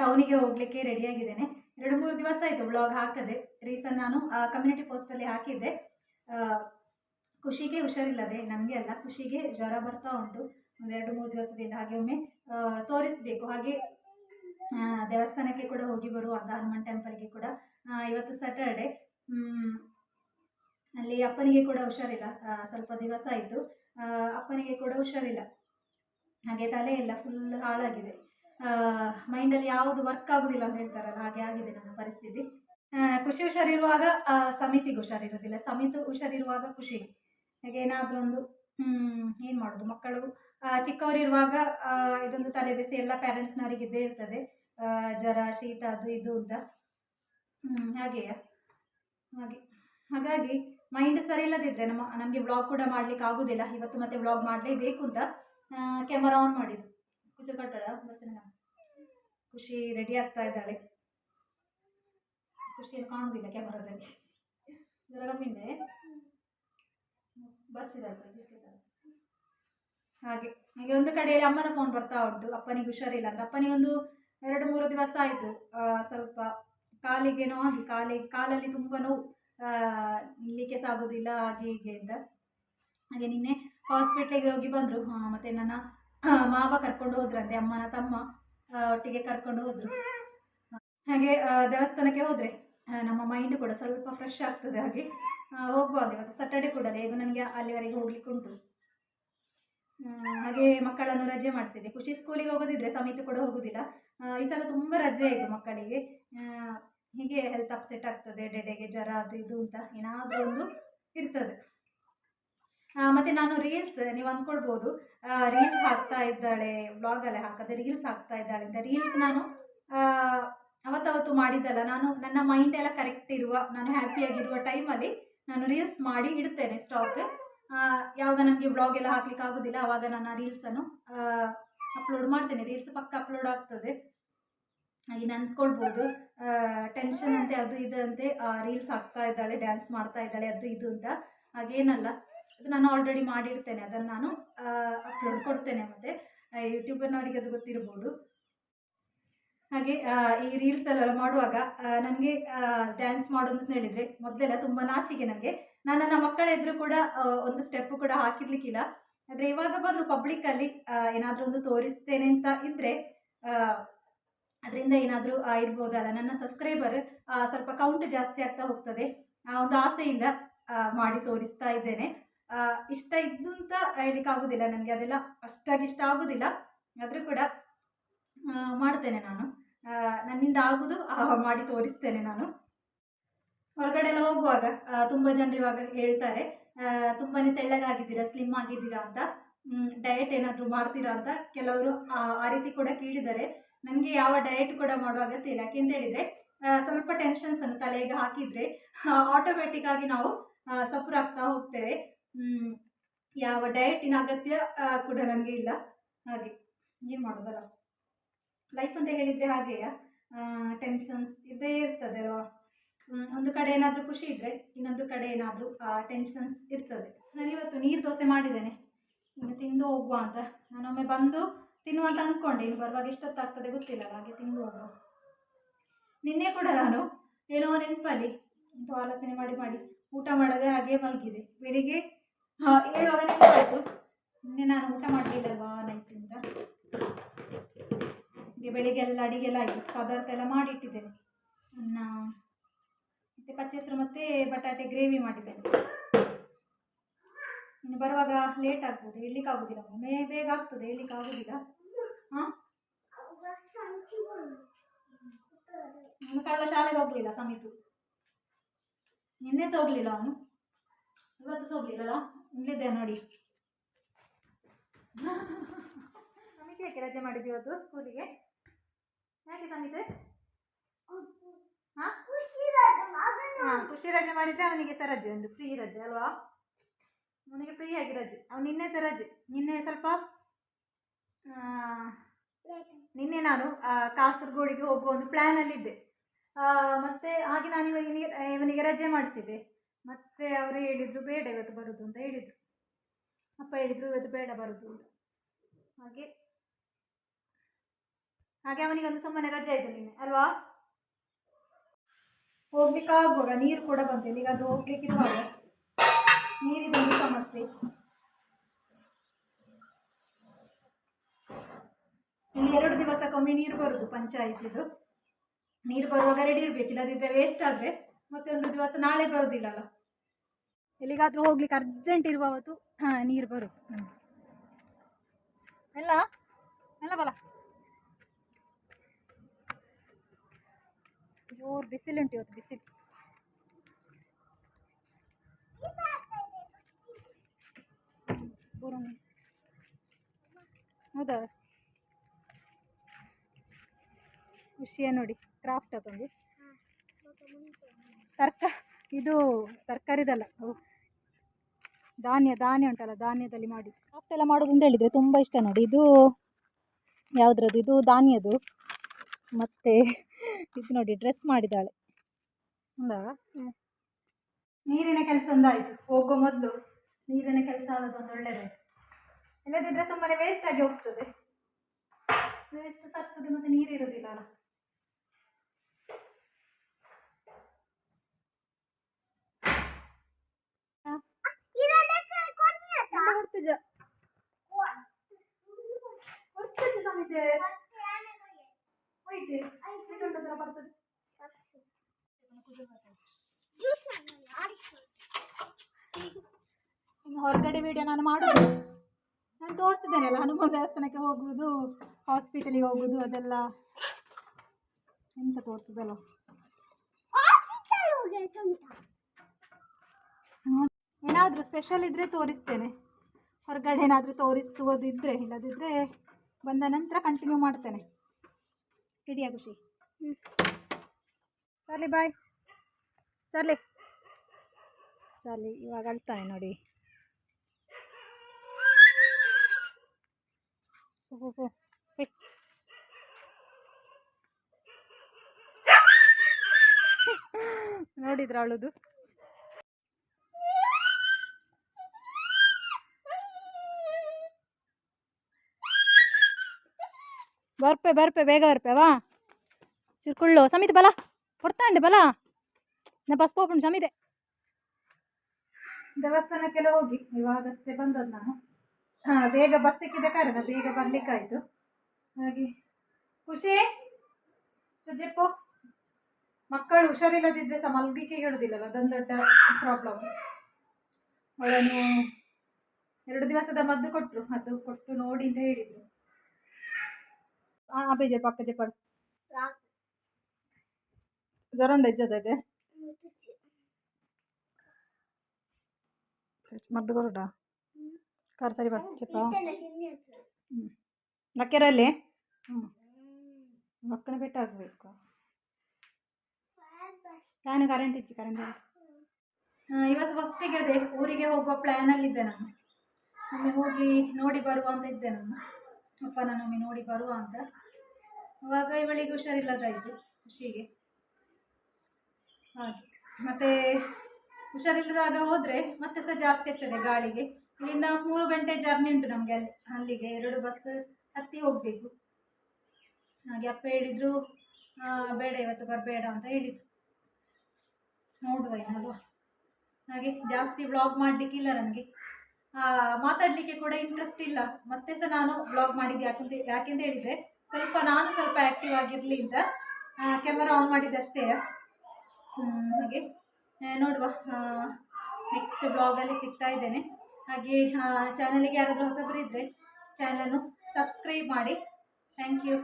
ಟೌನಿಗೆ ಹೋಗ್ಲಿಕ್ಕೆ ರೆಡಿಯಾಗಿದ್ದೇನೆ ಎರಡು ಮೂರು ದಿವಸ ಆಯಿತು ಬ್ಲಾಗ್ ಹಾಕದೆ. ರೀಸನ್ ನಾನು ಕಮ್ಯುನಿಟಿ ಪೋಸ್ಟಲ್ಲಿ ಹಾಕಿದ್ದೆ. ಖುಷಿಗೆ ಹುಷಾರಿಲ್ಲದೆ, ನಮಗೆ ಅಲ್ಲ, ಖುಷಿಗೆ ಜ್ವರ ಬರ್ತಾ ಉಂಟು. ಒಂದೆರಡು ಮೂರು ದಿವಸದಿಂದ ಹಾಗೆ ಒಮ್ಮೆ ತೋರಿಸಬೇಕು. ಹಾಗೆ ದೇವಸ್ಥಾನಕ್ಕೆ ಕೂಡ ಹೋಗಿ ಬರುವ ಅಂತ ಹನುಮಾನ್ ಟೆಂಪಲ್ಗೆ ಕೂಡ ಇವತ್ತು ಸ್ಯಾಟರ್ಡೆ ಅಲ್ಲಿ ಅಪ್ಪನಿಗೆ ಕೂಡ ಹುಷಾರಿಲ್ಲ. ಸ್ವಲ್ಪ ದಿವಸ ಆಯಿತು. ಅಪ್ಪನಿಗೆ ಕೂಡ ಹುಷಾರಿಲ್ಲ. ಹಾಗೆ ತಲೆ ಎಲ್ಲ ಫುಲ್ ಹಾಳಾಗಿದೆ. ಮೈಂಡಲ್ಲಿ ಯಾವುದು ವರ್ಕ್ ಆಗೋದಿಲ್ಲ ಅಂತ ಹೇಳ್ತಾರಲ್ಲ, ಹಾಗೆ ಆಗಿದೆ ನನ್ನ ಪರಿಸ್ಥಿತಿ. ಖುಷಿ ಹುಷಾರಿರುವಾಗ ಸಮಿತಿಗೆ ಹುಷಾರಿರೋದಿಲ್ಲ. ಸಮಿತಿ ಹುಷಾರಿರುವಾಗ ಖುಷಿ. ಹಾಗೆ ಏನಾದರೂ ಒಂದು ಏನು ಮಾಡೋದು? ಮಕ್ಕಳು ಚಿಕ್ಕವರಿರುವಾಗ ಇದೊಂದು ತಲೆಬಿಸಿ ಎಲ್ಲ ಪ್ಯಾರೆಂಟ್ಸ್ನವರಿಗೆ ಇದ್ದೇ ಇರ್ತದೆ. ಜ್ವರ, ಶೀತ, ಅದು ಇದು ಅಂತ. ಹಾಗೆಯಾ. ಹಾಗೆ. ಹಾಗಾಗಿ ಮೈಂಡ್ ಸರಿ ಇಲ್ಲದಿದ್ದರೆ ನಮ್ಮ, ನಮಗೆ ವ್ಲಾಗ್ ಕೂಡ ಮಾಡ್ಲಿಕ್ಕೆ ಆಗೋದಿಲ್ಲ. ಇವತ್ತು ಮತ್ತೆ ವ್ಲಾಗ್ ಮಾಡಲೇಬೇಕು ಅಂತ ಕ್ಯಾಮರಾ ಆನ್ ಮಾಡಿದ್ದು. ಕುಚು ಕಟ್ಟಡ ಬರ್ಸಿನ ಖುಷಿ ರೆಡಿ ಆಗ್ತಾ ಇದ್ದಾಳೆ. ಖುಷಿಯನ್ನು ಕಾಣುವುದಿಲ್ಲ ಕ್ಯಾಮರಾದಲ್ಲಿ ಕಮ್ಮಿಂದೆ ಬರ್ಸಿದ್ದಾರೆ ಹಾಗೆ. ಹಾಗೆ ಒಂದು ಕಡೆಯಲ್ಲಿ ಅಮ್ಮನ ಫೋನ್ ಬರ್ತಾ ಉಂಟು. ಅಪ್ಪನಿಗೆ ಹುಷಾರಿಲ್ಲ ಅಂತ. ಅಪ್ಪನಿಗೆ ಒಂದು ಎರಡು ಮೂರು ದಿವಸ ಆಯಿತು. ಸ್ವಲ್ಪ ಕಾಲಿಗೇನೋ ಆಗಿ ಕಾಲಿಗೆ ಕಾಲಲ್ಲಿ ತುಂಬ ನೋವು. ನಿಲ್ಲಿಕ್ಕೆ ಸಾಗೋದಿಲ್ಲ, ಹಾಗೆ ಹೀಗೆ ಅಂತ. ಹಾಗೆ ನಿನ್ನೆ ಹಾಸ್ಪಿಟ್ಲಿಗೆ ಹೋಗಿ ಬಂದರು. ಮತ್ತು ನನ್ನ ಮಾವ ಕರ್ಕೊಂಡು ಹೋದ್ರಂತೆ ಅಮ್ಮನ ತಮ್ಮ ಒಟ್ಟಿಗೆ ಕರ್ಕೊಂಡು ಹೋದ್ರು. ಹಾಗೆ ದೇವಸ್ಥಾನಕ್ಕೆ ಹೋದ್ರೆ ನಮ್ಮ ಮೈಂಡ್ ಕೂಡ ಸ್ವಲ್ಪ ಫ್ರೆಶ್ ಆಗ್ತದೆ ಹಾಗೆ. ಹೋಗ್ಬೋದು ಇವತ್ತು ಸಟರ್ಡೆ ಕೂಡ ಈಗ ನನಗೆ ಅಲ್ಲಿವರೆಗೆ ಹೋಗ್ಲಿಕ್ಕೆ ಉಂಟು. ಹಾಗೆ ಮಕ್ಕಳನ್ನು ರಜೆ ಮಾಡಿಸಿದೆ. ಖುಷಿ ಸ್ಕೂಲಿಗೆ ಹೋಗೋದಿದ್ರೆ ಸಮಿತಿ ಕೂಡ ಹೋಗೋದಿಲ್ಲ. ಈ ಸಲ ತುಂಬ ರಜೆ ಆಯಿತು ಮಕ್ಕಳಿಗೆ. ಹೀಗೆ ಹೆಲ್ತ್ ಅಪ್ಸೆಟ್ ಆಗ್ತದೆ ಡೆಡೆಗೆ ಜ್ವರ, ಅದು ಇದು ಅಂತ ಏನಾದರೂ ಒಂದು ಇರ್ತದೆ. ಮತ್ತೆ ನಾನು ರೀಲ್ಸ್ ನೀವು ಅಂದ್ಕೊಳ್ಬೋದು. ರೀಲ್ಸ್ ಹಾಕ್ತಾ ಇದ್ದಾಳೆ ವ್ಲಾಗಲ್ಲೇ ಹಾಕದೆ ರೀಲ್ಸ್ ಹಾಕ್ತಾ ಇದ್ದಾಳೆ ಅಂತ. ರೀಲ್ಸ್ ನಾನು ಅವತ್ತವತ್ತು ಮಾಡಿದ್ದಲ್ಲ. ನಾನು ನನ್ನ ಮೈಂಡ್ ಎಲ್ಲ ಕರೆಕ್ಟ್ ಇರುವ, ನಾನು ಹ್ಯಾಪಿಯಾಗಿರುವ ಟೈಮಲ್ಲಿ ನಾನು ರೀಲ್ಸ್ ಮಾಡಿ ಇಡ್ತೇನೆ ಸ್ಟಾಕ್ ಯಾವಾಗ ನನಗೆ ಬ್ಲಾಗ್ ಎಲ್ಲ ಹಾಕ್ಲಿಕ್ಕೆ ಆಗೋದಿಲ್ಲ ಆವಾಗ ನಾನು ರೀಲ್ಸನ್ನು ಅಪ್ಲೋಡ್ ಮಾಡ್ತೇನೆ. ರೀಲ್ಸ್ ಪಕ್ಕ ಅಪ್ಲೋಡ್ ಆಗ್ತದೆ. ಹಾಗೆ ಅಂದ್ಕೊಳ್ಬೋದು. ಟೆನ್ಷನ್ ಅಂತೆ, ಅದು ಇದು ಅಂತೆ. ರೀಲ್ಸ್ ಹಾಕ್ತಾ ಇದ್ದಾಳೆ ಡ್ಯಾನ್ಸ್ ಮಾಡ್ತಾ ಇದ್ದಾಳೆ, ಅದು ಇದು ಅಂತ. ಹಾಗೇನಲ್ಲ. ಅದು ನಾನು ಆಲ್ರೆಡಿ ಮಾಡಿರ್ತೇನೆ, ಅದನ್ನು ನಾನು ಅಪ್ಲೋಡ್ ಕೊಡ್ತೇನೆ ಮತ್ತು ಯೂಟ್ಯೂಬರ್ನವರಿಗೆ ಅದು ಗೊತ್ತಿರ್ಬೋದು. ಹಾಗೆ ಈ ರೀಲ್ಸ್ ಎಲ್ಲ ಮಾಡುವಾಗ ನನಗೆ ಡ್ಯಾನ್ಸ್ ಮಾಡೋದು ಅಂತ ಹೇಳಿದರೆ ಮೊದಲೆಲ್ಲ ತುಂಬ ನಾಚಿಕೆ ನನಗೆ. ನಾನು ನನ್ನ ಮಕ್ಕಳ ಎದುರು ಕೂಡ ಒಂದು ಸ್ಟೆಪ್ ಕೂಡ ಹಾಕಿರ್ಲಿಕ್ಕಿಲ್ಲ. ಆದರೆ ಇವಾಗ ಬಂದು ಪಬ್ಲಿಕ್ಕಲ್ಲಿ ಏನಾದರೂ ಒಂದು ತೋರಿಸ್ತೇನೆ ಅಂತ ಇದ್ದರೆ ಅದರಿಂದ ಏನಾದರೂ ಇರ್ಬೋದಲ್ಲ. ನನ್ನ ಸಬ್ಸ್ಕ್ರೈಬರ್ ಸ್ವಲ್ಪ ಕೌಂಟ್ ಜಾಸ್ತಿ ಆಗ್ತಾ ಹೋಗ್ತದೆ. ಒಂದು ಆಸೆಯಿಂದ ಮಾಡಿ ತೋರಿಸ್ತಾ ಇದ್ದೇನೆ. ಇಷ್ಟ ಇದ್ದು ಅಂತ ಹೇಳಲಿಕ್ಕಾಗೋದಿಲ್ಲ ನನಗೆ, ಅದೆಲ್ಲ ಅಷ್ಟಾಗಿ ಇಷ್ಟ ಆಗೋದಿಲ್ಲ. ಆದರೂ ಕೂಡ ಮಾಡ್ತೇನೆ ನಾನು. ನನ್ನಿಂದ ಆಗೋದು ಮಾಡಿ ತೋರಿಸ್ತೇನೆ ನಾನು. ಹೊರಗಡೆ ಎಲ್ಲ ಹೋಗುವಾಗ ತುಂಬ ಜನರು ಇವಾಗ ಹೇಳ್ತಾರೆ ತುಂಬಾ ತೆಳ್ಳಗಾಗಿದ್ದೀರಾ ಸ್ಲಿಮ್ ಆಗಿದ್ದೀರಾ ಅಂತ. ಡಯಟ್ ಏನಾದರೂ ಮಾಡ್ತೀರಾ ಅಂತ ಕೆಲವರು, ಆ ರೀತಿ ಕೂಡ ಕೇಳಿದ್ದಾರೆ. ನನಗೆ ಯಾವ ಡಯಟ್ ಕೂಡ ಮಾಡುವ ಅಗತ್ಯ ಇಲ್ಲ. ಯಾಕೆಂತ ಹೇಳಿದರೆ ಸ್ವಲ್ಪ ಟೆನ್ಷನ್ಸನ್ನು ತಲೆಗೆ ಹಾಕಿದರೆ ಆಟೋಮೆಟಿಕ್ಕಾಗಿ ನಾವು ಸಪುರಾಗ್ತಾ ಹೋಗ್ತೇವೆ. ಯಾವ ಡಯಟಿನ ಅಗತ್ಯ ಕೂಡ ನನಗೆ ಇಲ್ಲ. ಹಾಗೆ, ಏನು ಮಾಡೋದಲ್ಲ. ಲೈಫ್ ಅಂತ ಹೇಳಿದರೆ ಹಾಗೆಯಾ ಟೆನ್ಷನ್ಸ್ ಇದ್ದೇ ಇರ್ತದೆ ಅಲ್ವಾ? ಒಂದು ಕಡೆ ಏನಾದರೂ ಖುಷಿ ಇದ್ದರೆ ಇನ್ನೊಂದು ಕಡೆ ಏನಾದರೂ ಟೆನ್ಷನ್ಸ್ ಇರ್ತದೆ. ನಾನು ಇವತ್ತು ನೀರು ದೋಸೆ ಮಾಡಿದ್ದೇನೆ. ಇನ್ನು ತಿಂದು ಹೋಗುವ ಅಂತ. ನಾನೊಮ್ಮೆ ಬಂದು ತಿನ್ನುವ ಅಂತ ಅಂದ್ಕೊಂಡೆ ಇನ್ನು ಬರುವಾಗ ಎಷ್ಟೊತ್ತಾಗ್ತದೆ ಗೊತ್ತಿಲ್ಲ ಹಾಗೆ ತಿಂದು ಹೋಗುವ. ನಿನ್ನೆ ಕೂಡ ನಾನು ಏನೋ ನೆನಪಲ್ಲಿ ಅಂತ ಆಲೋಚನೆ ಮಾಡಿ ಮಾಡಿ, ಊಟ ಮಾಡದೆ ಹಾಗೆ ಮಲಗಿದೆ ಬೆಳಿಗ್ಗೆ ಏಳುವಾಗ ನೆನಪಾಯಿತು. ನಿನ್ನೆ ನಾನು ಊಟ ಮಾಡಲಿಲ್ಲಲ್ವಾ ನೈಟಿಂದ ಹೀಗೆ ಬೆಳಿಗ್ಗೆ ಎಲ್ಲ ಅಡಿಗೆ ಎಲ್ಲ ಆಯಿತು. ಪದಾರ್ಥ ಎಲ್ಲ ಮಾಡಿಟ್ಟಿದ್ದೇನೆ. ಅನ್ನ, ಮತ್ತು ಪಚ್ಚೆಸರು, ಮತ್ತು ಬಟಾಟೆ ಗ್ರೇವಿ ಮಾಡಿದ್ದೇನೆ. ಇನ್ನು ಬರುವಾಗ ಲೇಟ್ ಆಗ್ಬೋದು. ಇರ್ಲಿಕ್ಕೆ ಆಗೋದಿಲ್ಲ. ಒಮ್ಮೆ ಬೇಗ ಆಗ್ತದೆ. ಇರ್ಲಿಕ್ಕೆ ಆಗೋದಿಲ್ಲ. ಹಾಂ? ನನ್ನ ಕಳ್ಳ ಶಾಲೆಗೆ ಹೋಗಲಿಲ್ಲ ಸಮಿತು. ನಿನ್ನೆ ಸಹ ಹೋಗಲಿಲ್ಲ ಅವನು? ಇವತ್ತು ಸಹ ಇರಲ್ಲ ಇಲ್ಲಿದ್ದೆ ನೋಡಿ. ಸಮಿತಿ ಯಾಕೆ ರಜೆ ಮಾಡಿದ್ದು ಇವತ್ತು ಸ್ಕೂಲಿಗೆ? ಯಾಕೆ ಸಮಿತಿ? ಹಾಂ? ಖುಷಿ ರಜೆ ಮಾಡಿದರೆ ಅವನಿಗೆ ಸಹ ರಜೆ, ಒಂದು ಫ್ರೀ ರಜೆ ಅಲ್ವಾ? ಅವನಿಗೆ ಫ್ರೀ ಆಗಿ ರಜೆ. ಅವ್ನು ನಿನ್ನೆ ಸಹ ರಜೆ. ನಿನ್ನೆ ಸ್ವಲ್ಪ ನಿನ್ನೆ ನಾನು ಕಾಸರಗೋಡಿಗೆ ಹೋಗುವ ಒಂದು ಪ್ಲ್ಯಾನಲ್ಲಿದ್ದೆ ಮತ್ತೆ ಹಾಗೆ ನಾನು ಇವನಿಗೆ ಇವನಿಗೆ ರಜೆ ಮಾಡಿಸಿದ್ದೆ. ಮತ್ತು ಅವರು ಹೇಳಿದರು, ಬೇಡ ಇವತ್ತು ಬರೋದು ಅಂತ ಹೇಳಿದರು. ಅಪ್ಪ ಹೇಳಿದರು, ಇವತ್ತು ಬೇಡ ಬರೋದು ಅಂತ. ಹಾಗೆ. ಹಾಗೆ ಅವನಿಗೊಂದು ಸುಮ್ಮನೆ ರಜೆ ಇದೆ ನಿನ್ನೆ, ಅಲ್ವಾ? ಹೋಗ್ಲಿಕ್ಕೆ ಆಗುವಾಗ ನೀರು ಕೂಡ ಬಂತು ಅದು ಹೋಗ್ಲಿಕ್ಕೆ ಇರುವಾಗ ನೀರಿದೊಂದು ಸಮಸ್ಯೆ. ಇಲ್ಲಿ ಎರಡು ದಿವಸಕ್ಕೊಮ್ಮೆ ನೀರು ಬರುದು ಪಂಚಾಯತಿದು ನೀರು ಬರುವಾಗ ರೆಡಿ ಇರಬೇಕು ಇಲ್ಲದಿದ್ದರೆ ವೇಸ್ಟ್ ಆದರೆ. ಮತ್ತೆ ಒಂದು ದಿವಸ ನಾಳೆ ಬರೋದಿಲ್ಲಲ್ಲ? ಎಲ್ಲಿಗಾದ್ರೂ ಹೋಗ್ಲಿಕ್ಕೆ ಅರ್ಜೆಂಟ್ ಇರುವವತ್ತು, ಹಾಂ, ನೀರು ಬರು ಎಲ್ಲ? ಎಲ್ಲ ಬಲ? ಜೋರು ಬಿಸಿಲುಂಟು ಇವತ್ತು, ಬಿಸಿಲು. ಹೌದಾ? ಖುಷಿಯ ನೋಡಿ ಕ್ರಾಫ್ಟ್ ಅದೊಂದು ತರ್ಕ, ಇದು ತರಕಾರಿದಲ್ಲ ಧಾನ್ಯ ಧಾನ್ಯ ಉಂಟಲ್ಲ, ಧಾನ್ಯದಲ್ಲಿ ಮಾಡಿ. ಕ್ರಾಫ್ಟ್ ಎಲ್ಲ ಮಾಡೋದು ಅಂತ ಹೇಳಿದರೆ ತುಂಬ ಇಷ್ಟ ನೋಡಿ. ಇದು ಯಾವುದ್ರದ್ದು? ಇದು ಧಾನ್ಯದು ಮತ್ತು ಇದು ನೋಡಿ ಡ್ರೆಸ್ ಮಾಡಿದ್ದಾಳೆ. ಹೌದಾ? ನೀರಿನ ಕೆಲಸ ಒಂದಾಯಿತು ಹೋಗೋ ಮೊದಲು ನೀರಿನ ಕೆಲಸ ಆಗೋದೊಂದು ಒಳ್ಳೆಯದಾಯ್ತು ಇಲ್ಲದಿದ್ದರೆ ಸುಮ್ಮನೆ ವೇಸ್ಟ್ ಆಗಿ ಹೋಗ್ತದೆ. ವೇಸ್ಟ್ ಸತ್ತದೆ ಮತ್ತು ನೀರು ಇರೋದಿಲ್ಲ ಅಲ್ಲ ಹಾ. ಸಮಿತೆ ಇನ್ನು ಹೊರಗಡೆ ವಿಡಿಯೋ ನಾನು ಮಾಡೋದು. ನಾನು ತೋರಿಸಿದ್ದೇನಲ್ಲ ಹನುಮ ದೇವಸ್ಥಾನಕ್ಕೆ ಹೋಗುವುದು ಹಾಸ್ಪಿಟಲಿಗೆ ಹೋಗುವುದು ಅದೆಲ್ಲ. ಎಂತ ತೋರಿಸೋದಲ್ಲ? ಏನಾದರೂ ಸ್ಪೆಷಲ್ ಇದ್ದರೆ ತೋರಿಸ್ತೇನೆ. ಹೊರಗಡೆ ಏನಾದರೂ ತೋರಿಸುವುದು ಇದ್ದರೆ ಇಲ್ಲದಿದ್ದರೆ ಬಂದ ನಂತರ ಕಂಟಿನ್ಯೂ ಮಾಡ್ತೇನೆ. ಕಿಡಿಯ ಖುಷಿ ಚಾರ್ಲಿ ಬಾಯ್ ಚಾರ್ಲಿ. ಚಾರ್ಲಿ, ಇವಾಗ ಅಳ್ತಾನೆ ನೋಡಿ. ಹೋ. ನೋಡಿದ್ರ ಅವಳದು? ಬರ್ಪೆ ಬರ್ಪೆ, ಬೇಗ ಬರ್ಪೆ, ವಾ. ಚಿರ್ಕುಳ್ಳು ಸಮಿತಿ ಬಲ ಹೊರ್ತಾಂಡೆ ಬಲ. ನಾ ಬಸ್ ಪೋಪುಂಡು ಸಮಿತೆ. ದೇವಸ್ಥಾನಕ್ಕೆಲ್ಲ ಹೋಗಿ, ಇವಾಗಷ್ಟೇ ಬಂದದ್ದು ನಾನು. ಹಾಂ, ಬೇಗ ಬಸ್ ಸಿಕ್ಕಿದ ಕಾರಣ ಬೇಗ ಬರ್ಲಿಕ್ಕಾಯ್ತು. ಹಾಗೆ, ಖುಷಿ? ಸುಜೆಪ್ಪು ಮಕ್ಕಳು ಹುಷಾರಿಲ್ಲದಿದ್ದರೆ ಸಹ ಮಲ್ಗಿಕೆ ಹೇಳುದಿಲ್ಲಲ್ಲ ಅದೊಂದು ದೊಡ್ಡ ಪ್ರಾಬ್ಲಮ್ ಅವಳನ್ನು ಎರಡು ದಿವಸದ ಮದ್ದು ಕೊಟ್ಟರು ಅದು ಕೊಟ್ಟು ನೋಡಿ ಅಂತ ಹೇಳಿದರು. ಆ ಬೇಜೆ ಪಕ್ಕ ಜೆಪಾಡು ಜ್ವರ ಉಂಡ ಇಜ್ಜದ ಮದ್ದು ಕೊಡ ಕಾರ್ ಸರಿ ಬರ್ತಿಪ್ಪ ಹ್ಞೂ ನಕ್ಕೆರಲ್ಲಿ ಹ್ಞೂ ಮಕ್ಕಳ ಬೆಟ್ಟ ಆಗಬೇಕು ಫ್ಯಾನ್ ಕರೆಂಟ್ ಇಚ್ಚಿ ಕರೆಂಟ್ ಇವತ್ತು ಫಸ್ಟಿಗೆ ಅದೇ ಊರಿಗೆ ಹೋಗುವ ಪ್ಲ್ಯಾನಲ್ಲಿದ್ದೆ ನಾನು ಒಮ್ಮೆ ಹೋಗಿ ನೋಡಿ ಬರುವ ಅಂತ ಇದ್ದೆ ನಾನು ಅಪ್ಪನನ್ನೊಮ್ಮೆ ನೋಡಿ ಬರುವ ಅಂತ. ಅವಾಗ ಇವಳಿಗೆ ಹುಷಾರಿಲ್ಲದಾಯಿತು ಖುಷಿಗೆ. ಹಾಗೆ. ಮತ್ತೆ ಹುಷಾರಿಲ್ಲದಾಗ ಹೋದರೆ ಮತ್ತೆ ಸಹ ಜಾಸ್ತಿ ಆಗ್ತದೆ ಗಾಳಿಗೆ. ಇಲ್ಲಿಂದ ಮೂರು ಗಂಟೆ ಜರ್ನಿ ಉಂಟು ನಮಗೆ ಅಲ್ಲಿ, ಅಲ್ಲಿಗೆ ಎರಡು ಬಸ್ ಹತ್ತಿ ಹೋಗಬೇಕು. ಹಾಗೆ ಅಪ್ಪ ಹೇಳಿದರು ಬೇಡ ಇವತ್ತು ಬರಬೇಡ ಅಂತ ಹೇಳಿದರು. ನೋಡುವ ಏನಲ್ವ ಹಾಗೆ ಜಾಸ್ತಿ ವ್ಲಾಗ್ ಮಾಡಲಿಕ್ಕಿಲ್ಲ ನನಗೆ ಮಾತಾಡಲಿಕ್ಕೆ ಕೂಡ ಇಂಟ್ರೆಸ್ಟ್ ಇಲ್ಲ. ಮತ್ತೆ ಸಹ ನಾನು ಬ್ಲಾಗ್ ಮಾಡಿದ್ದು ಯಾಕಂತ ಯಾಕೆಂತ ಹೇಳಿದ್ರೆ ಸ್ವಲ್ಪ ನಾನು ಸ್ವಲ್ಪ ಆ್ಯಕ್ಟಿವ್ ಆಗಿರಲಿ ಅಂತ ಕ್ಯಾಮರಾ ಆನ್ ಮಾಡಿದ್ದಷ್ಟೇ. ಹಾಗೆ. ನೋಡುವ. ನೆಕ್ಸ್ಟ್ ಬ್ಲಾಗಲ್ಲಿ ಸಿಗ್ತಾ ಇದ್ದೇನೆ. ಹಾಗೆ ಚಾನಲಿಗೆ ಯಾರಾದರೂ ಹೊಸಬರಿದ್ದರೆ ಚಾನಲನ್ನು ಸಬ್ಸ್ಕ್ರೈಬ್ ಮಾಡಿ. Thank you